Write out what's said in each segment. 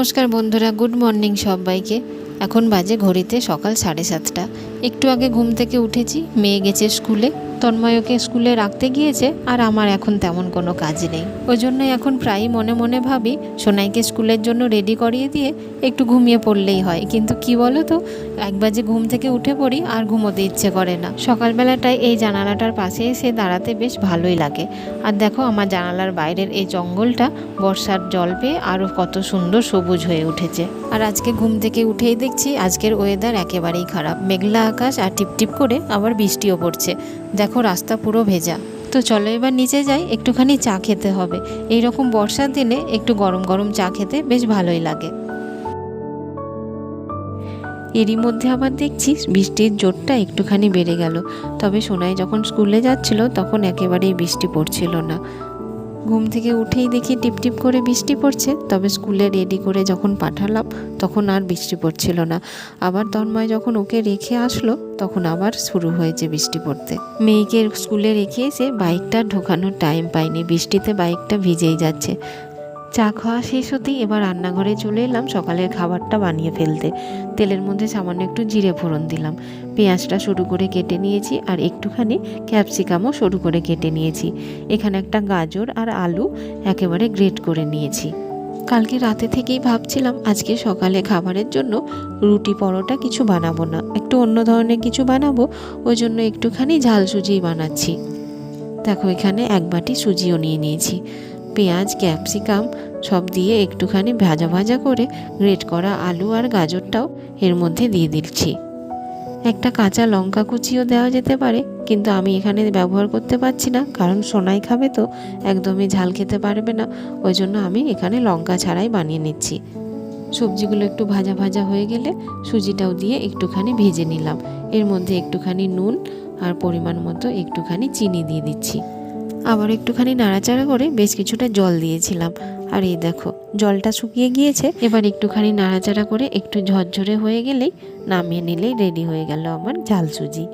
নমস্কার বন্ধুরা, good morning সবাইকে। এখন বাজে ঘড়িতে সকাল সাড়ে সাতটা। একটু আগে ঘুম থেকে উঠেছি, মেয়ে গেছে স্কুলে। তন্ময়কে স্কুলে রাখতে গিয়েছে আর আমার এখন তেমন কোনো কাজ নেই। ওই জন্য এখন প্রায়ই মনে মনে ভাবি, সোনাইকে স্কুলের জন্য রেডি করিয়ে দিয়ে একটু ঘুমিয়ে পড়লেই হয়। কিন্তু কি বলো তো এক বাজে ঘুম থেকে উঠে পড়ি আর ঘুমোতে ইচ্ছে করে না। সকালবেলাটায় এই জানালাটার পাশে এসে দাঁড়াতে বেশ ভালোই লাগে। আর দেখো আমার জানালার বাইরের এই জঙ্গলটা বর্ষার জল পেয়ে আরও কত সুন্দর সবুজ হয়ে উঠেছে। আর আজকে ঘুম থেকে উঠেই দেখছি আজকের ওয়েদার একেবারেই খারাপ। মেঘলা আকাশ আর টিপটিপ করে আবার বৃষ্টিও পড়ছে। দেখো রাস্তা পুরো ভেজা। তো চলো এবার নিচে যাই, একটুখানি চা খেতে হবে। এই রকম বর্ষার দিনে একটু গরম গরম চা খেতে বেশ ভালোই লাগে। এরই মধ্যে আবার দেখছি বৃষ্টির জোরটা একটুখানি বেড়ে গেল। তবে সোনাই যখন স্কুলে যাচ্ছিল, তখন একেবারেই বৃষ্টি পড়ছিল না। ঘুম থেকে উঠেই দেখি টিপটিপ করে বৃষ্টি পড়ছে, তবে স্কুলে রেডি করে যখন পাঠালাম, তখন আর বৃষ্টি পড়ছিল না। আবার তন্ময় যখন ওকে রেখে আসলো, তখন আবার শুরু হয়েছে বৃষ্টি পড়তে। মেয়েকে স্কুলে রেখে এসে বাইকটা ঢোকানোর টাইম পায়নি বৃষ্টিতে বাইকটা ভিজেই যাচ্ছে। চা খাওয়া শেষ হতেই এবার রান্নাঘরে চলে এলাম সকালের খাবারটা বানিয়ে ফেলতে। তেলের মধ্যে সামান্য একটু জিরে ফোড়ন দিলাম। পেঁয়াজটা সরু করে কেটে নিয়েছি আর একটুখানি ক্যাপসিকামও সরু করে কেটে নিয়েছি। এখানে একটা গাজর আর আলু একেবারে গ্রেট করে নিয়েছি। কালকে রাতে থেকেই ভাবছিলাম আজকে সকালে খাবারের জন্য রুটি পরোটা কিছু বানাবো না, একটু অন্য ধরনের কিছু বানাবো, ওই জন্য একটুখানি ঝাল সুজিই বানাচ্ছি। দেখো এখানে এক বাটি সুজিও নিয়ে নিয়েছি। পেঁয়াজ, ক্যাপসিকাম সব দিয়ে একটুখানি ভাজা ভাজা করে গ্রেট করা আলু আর গাজরটাও এর মধ্যে দিয়ে দিচ্ছি। একটা কাঁচা লঙ্কা কুচিও দেওয়া যেতে পারে, কিন্তু আমি এখানে ব্যবহার করতে পারছি না, কারণ সোনাই খাবে তো, একদমই ঝাল খেতে পারবে না, ওই জন্য আমি এখানে লঙ্কা ছাড়াই বানিয়ে নিচ্ছি। সবজিগুলো একটু ভাজা ভাজা হয়ে গেলে সুজিটাও দিয়ে একটুখানি ভেজে নিলাম। এর মধ্যে একটুখানি নুন আর পরিমাণ মতো একটুখানি চিনি দিয়ে দিচ্ছি। আবার একটুখানি নাড়াচাড়া করে বেশ কিছুটা জল দিয়েছিলাম। আর এই দেখো, জলটা শুকিয়ে গিয়েছে। এবার একটুখানি নাড়াচাড়া করে একটু ঝরঝরে হয়ে গেলেই নামিয়ে নিলেই রেডি হয়ে গেল আমার ঝাল সুজি।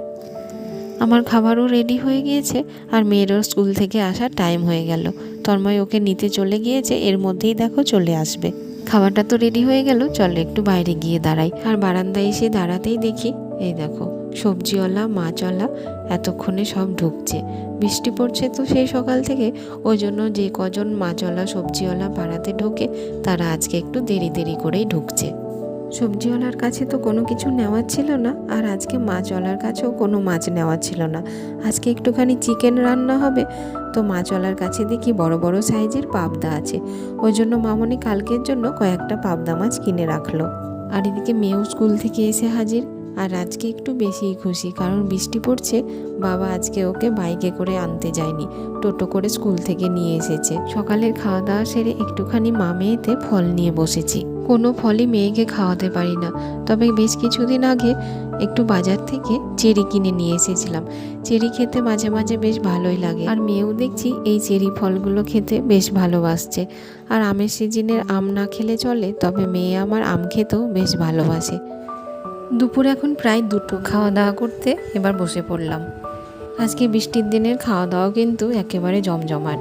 আমার খাবারও রেডি হয়ে গিয়েছে আর মেয়েরও স্কুল থেকে আসার টাইম হয়ে গেল। তন্ময় ওকে নিতে চলে গিয়েছে, এর মধ্যেই দেখো চলে আসবে। খাবারটা তো রেডি হয়ে গেল, চলো একটু বাইরে গিয়ে দাঁড়াই। আর বারান্দায় এসে দাঁড়াতেই দেখি, এই দেখো সবজিওয়ালা, মাছওয়ালা এতক্ষণে সব ঢুকছে। বৃষ্টি পড়ছে তো সেই সকাল থেকে। ওই জন্য যে কজন মাছওয়ালা, সবজিওয়ালা পাড়াতে ঢোকে, তারা আজকে একটু দেরি দেরি করেই ঢুকছে। সবজিওয়ালার কাছে তো কোনো কিছু নেওয়ার ছিল না, আর আজকে মাছওয়ালার কাছেও কোনো মাছ নেওয়ার ছিল না। আজকে একটুখানি চিকেন রান্না হবে, তো মাছওয়ালার কাছে দেখি বড় বড় সাইজের পাবদা আছে। ওই জন্য মামনি কালকের জন্য কয়েকটা পাবদা মাছ কিনে রাখল। আর এদিকে মেয়েও স্কুল থেকে এসে হাজির। আর আজকে একটু বেশিই খুশি, কারণ বৃষ্টি পড়ছে, বাবা আজকে ওকে বাইকে করে আনতে যায়নি, টোটো করে স্কুল থেকে নিয়ে এসেছে। সকালের খাওয়া দাওয়া সেরে একটুখানি মা মেয়েতে ফল নিয়ে বসেছি। কোনো ফলই মেয়েকে খাওয়াতে পারি না, তবে বেশ কিছুদিন আগে একটু বাজার থেকে চেরি কিনে নিয়ে এসেছিলাম। চেরি খেতে মাঝে মাঝে বেশ ভালোই লাগে। আর মেয়েও দেখছি এই চেরি ফলগুলো খেতে বেশ ভালোবাসছে। আর আমের সিজনের আম না খেলে চলে, তবে মেয়ে আমার আম খেতেও বেশ ভালোবাসে। দুপুর এখন প্রায় দুটো খাওয়া দাওয়া করতে এবার বসে পড়লাম। আজকে বৃষ্টির দিনের খাওয়া দাওয়া কিন্তু একেবারে জমজমাট।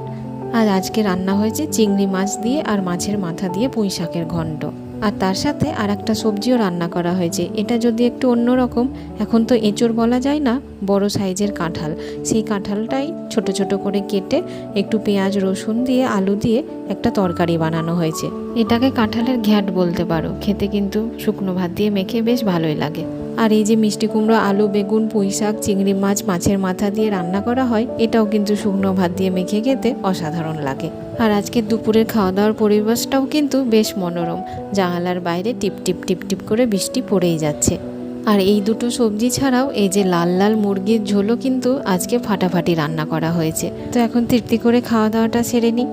আর আজকে রান্না হয়েছে চিংড়ি মাছ দিয়ে আর মাছের মাথা দিয়ে পুঁই শাকের ঘন্ট আর তার সাথে আর একটা সবজিও রান্না করা হয়েছে। এটা যদি একটু অন্যরকম, এখন তো এঁচোর বলা যায় না, বড় সাইজের কাঁঠাল। সেই কাঁঠালটাই ছোট ছোট করে কেটে একটু পেঁয়াজ, রসুন দিয়ে, আলু দিয়ে একটা তরকারি বানানো হয়েছে। এটাকে কাঁঠালের ঘ্যাট বলতে পারো। খেতে কিন্তু শুকনো ভাত দিয়ে মেখে বেশ ভালোই লাগে। আর এই যে মিষ্টি কুমড়ো, আলু, বেগুন পুঁই শাক চিংড়ি মাছ মাছের মাথা দিয়ে রান্না করা হয়, এটাও কিন্তু শুকনো ভাত দিয়ে মেখে খেতে অসাধারণ লাগে। আর আজকে দুপুরের খাওয়া দাওয়ার পরিবেশটাও কিন্তু বেশ মনোরম, জানালার বাইরে টিপ টিপ টিপ টিপ করে বৃষ্টি পড়েই যাচ্ছে। আর এই দুটো সবজি ছাড়াও এই যে লাল লাল মুরগির ঝোলও কিন্তু আজকে ফাটাফাটি রান্না করা হয়েছে। তো এখন তৃপ্তি করে খাওয়া দাওয়াটা সেরে নিই।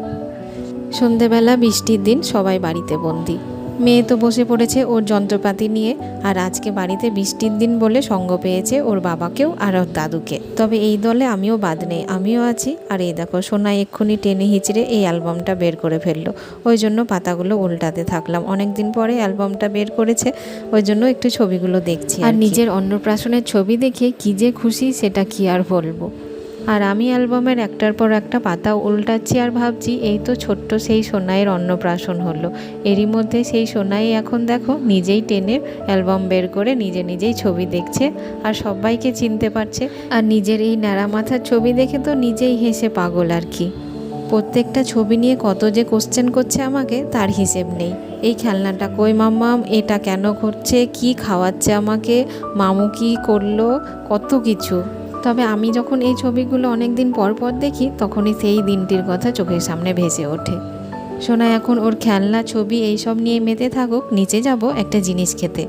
সন্ধেবেলা বৃষ্টির দিন সবাই বাড়িতে বন্দি। মেয়ে তো বসে পড়েছে ওর যন্ত্রপাতি নিয়ে, আর আজকে বাড়িতে বৃষ্টির দিন বলে সঙ্গ পেয়েছে ওর বাবাকেও আর ওর দাদুকে। তবে এই দলে আমিও বাদ নেই, আমিও আছি। আর এই দেখো, সোনা এক্ষুনি টেনে হিচড়ে এই অ্যালবামটা বের করে ফেলল। ওই জন্য পাতাগুলো উল্টাতে থাকলাম। অনেক দিন পরে অ্যালবামটা বের করেছে, ওই জন্য একটু ছবিগুলো দেখছি আর নিজের অন্নপ্রাশনের ছবি দেখে কি যে খুশি, সেটা কি আর বলব? আর আমি অ্যালবামের একটার পর একটা পাতা উল্টাচ্ছি আর ভাবছি, এই তো ছোট্ট সেই সোনাইয়ের অন্নপ্রাশন হলো। এরই মধ্যে সেই সোনাই এখন দেখো নিজেই টেনে অ্যালবাম বের করে নিজে নিজেই ছবি দেখছে আর সবাইকে চিনতে পারছে। আর নিজের এই ন্যাড়া মাথার ছবি দেখে তো নিজেই হেসে পাগল আর কি। প্রত্যেকটা ছবি নিয়ে কত যে কোশ্চেন করছে আমাকে, তার হিসেব নেই। এই খেলনাটা কই মাম্মাম এটা কেন করছে কি খাওয়াচ্ছে আমাকে? মামু কি করল? কত কিছু। তবে আমি যখন এই ছবিগুলো অনেক দিন পর পর দেখি, তখনই সেই দিনটির কথা চোখের সামনে ভেসে ওঠে। সোনা, এখন ওর খেলনা, ছবি এইসব নিয়ে মেতে থাকুক, নিচে যাব একটা জিনিস খেতে।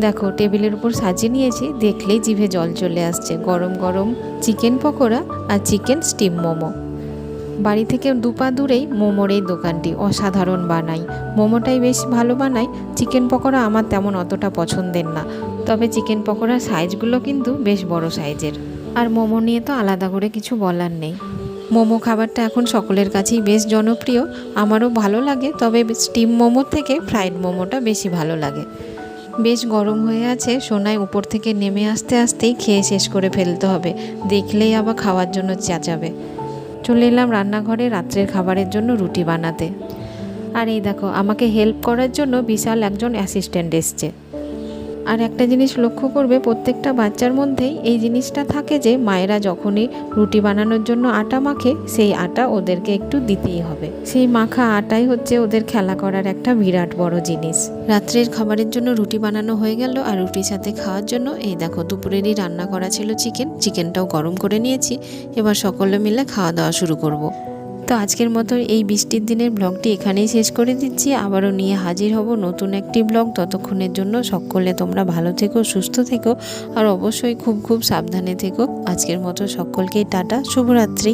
দেখো, টেবিলের উপর সাজিয়ে নিয়েছি, দেখলেই জিভে জল চলে আসছে। গরম গরম চিকেন পকোড়া আর চিকেন স্টিম মোমো। বাড়ি থেকে দুপা দূরেই মোমোর এই দোকানটি অসাধারণ বানাই মোমোটাই বেশ ভালো বানাই চিকেন পকোড়া আমার তেমন অতটা পছন্দের না। তবে চিকেন পকোড়ার সাইজগুলো কিন্তু বেশ বড় সাইজের। আর মোমো নিয়ে তো আলাদা করে কিছু বলার নেই। মোমো খাবারটা এখন সকলের কাছেই বেশ জনপ্রিয়। আমারও ভালো লাগে, তবে স্টিম মোমোর থেকে ফ্রাইড মোমোটা বেশি ভালো লাগে। বেশ গরম হয়ে আছে, সোনায় উপর থেকে নেমে আসতে আসতেই খেয়ে শেষ করে ফেলতে হবে। দেখলেই আবার খাওয়ার জন্য চেঁচাবে। চলে এলাম রান্নাঘরে রাত্রের খাবারের জন্য রুটি বানাতে। আর এই দেখো, আমাকে হেল্প করার জন্য বিশাল একজন অ্যাসিস্ট্যান্ট এসছে। আর একটা জিনিস লক্ষ্য করবে, প্রত্যেকটা বাচ্চার মধ্যেই এই জিনিসটা থাকে যে, মায়েরা যখনই রুটি বানানোর জন্য আটা মাখে, সেই আটা ওদেরকে একটু দিতেই হবে। সেই মাখা আটাই হচ্ছে ওদের খেলা করার একটা বিরাট বড় জিনিস। রাত্রের খাবারের জন্য রুটি বানানো হয়ে গেল আর রুটির সাথে খাওয়ার জন্য এই দেখো, দুপুরেরই রান্না করা ছিল চিকেন চিকেনটাও গরম করে নিয়েছি। এবার সকলে মিলে খাওয়া দাওয়া শুরু করব। তো আজকের মতো এই বৃষ্টির দিনের ব্লগটি এখানেই শেষ করে দিচ্ছি। আবারও নিয়ে হাজির হব নতুন একটি ব্লগ। ততক্ষণের জন্য সকলে তোমরা ভালো থেকো, সুস্থ থেকো, আর অবশ্যই খুব খুব সাবধানে থেকো। আজকের মতো সকলকেই টাটা, শুভরাত্রি।